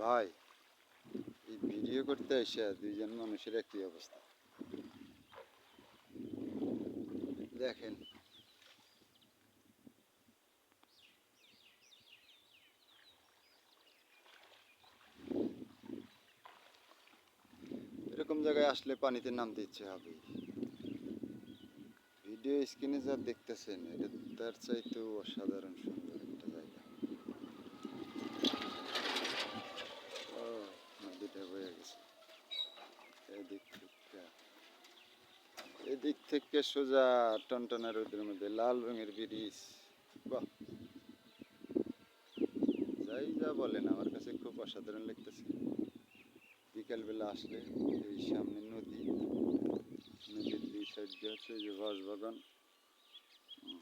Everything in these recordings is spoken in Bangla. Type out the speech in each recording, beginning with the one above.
ভাই, এই ভিডিও করতে এসে দুইজন মানুষের একই অবস্থা। দেখেন। এরকম জায়গায় আসলে পানিতে নামতে ইচ্ছে হবে। ভিডিও স্ক্রিনে যা দেখতেছেন, এটা তার চাইতেও অসাধারণ সুন্দর একটা জায়গা ও নদীটা বয়ে গেছে এদিক থেকে। এদিক থেকে সোজা টনটনা রোদের মধ্যে, লাল রঙের ব্রিজ। বাহ! যাই যা বলেন, আমার কাছে খুব অসাধারণ লাগতেছে। বিকালবেলা আসলে এই সামনে নদী, নদীর দুই সাইড দিয়ে হচ্ছে যে হুম।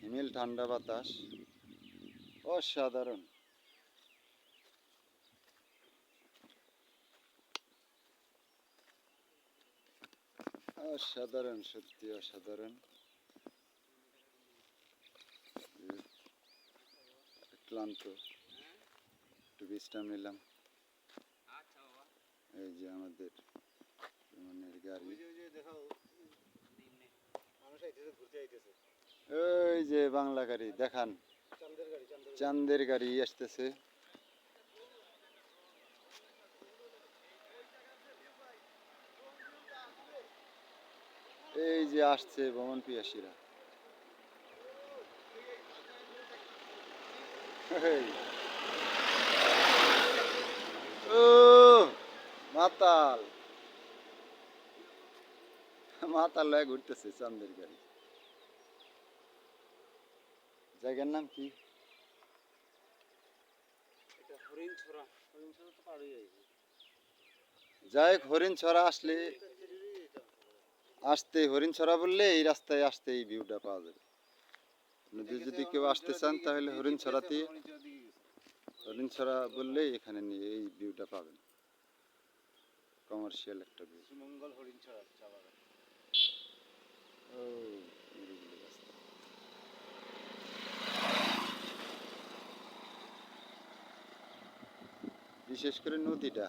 হিমেল ঠান্ডা বাতাস। অসাধারণ। অসাধারণ সত্যি অসাধারণ। ক্লান্ত। একটু বিশ্রাম নিলাম। এই যে আমাদের বিমানের গাড়ি। ওই যে বাংলা গাড়ি দেখান। চান্দের গাড়ি আসতেছে। এই যে আসছে ভ্রমণ পিয়াসীরা ও মাতাল। মাতাল লয়ে ঘুরতেছে চান্দের গাড়ি। জায়গার নাম কি? যাই হোক হরিণ ছড়া আসলে আসতে হরিণ ছড়া বললে এই রাস্তায় আসতে এই ভিউটা পাওয়া যাবে। নদী যদি কেউ আসতে চান তাহলে হরিণ ছড়াতে হরিণ ছড়া বললেই এখানে নিয়ে এই ভিউটা পাবেন। কমার্শিয়াল একটা ভিউ মঙ্গল হরিণ ও বিশেষ করে নদীটা।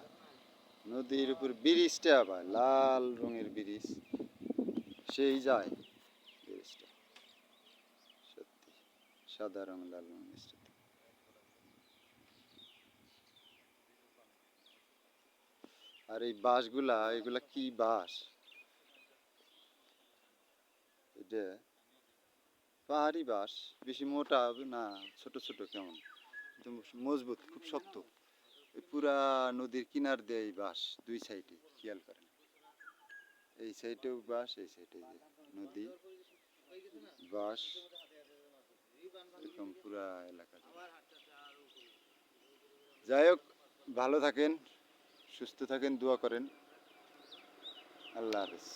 নদীর উপর ব্রিজটা আবার লাল রঙের ব্রিজ। সেই যায়। ব্রিজটা সত্যি, সাদা রং, লাল ব্রিজটা আর এই বাঁশগুলা, এগুলা কি বাঁশ? এটা পাহাড়ি বাঁশ, বেশি মোটা না, ছোট ছোট কেমন? মজবুত, খুব শক্ত। পুরা নদীর কিনার দিয়ে বাঁশ, দুই সাইডে, খেয়াল করেন। এই সাইডেও বাস এই সাইডে নদী, বাঁশ এরকম পুরা এলাকা যাই হোক, ভালো থাকেন, সুস্থ থাকেন, দোয়া করেন। আল্লাহ হাফেজ।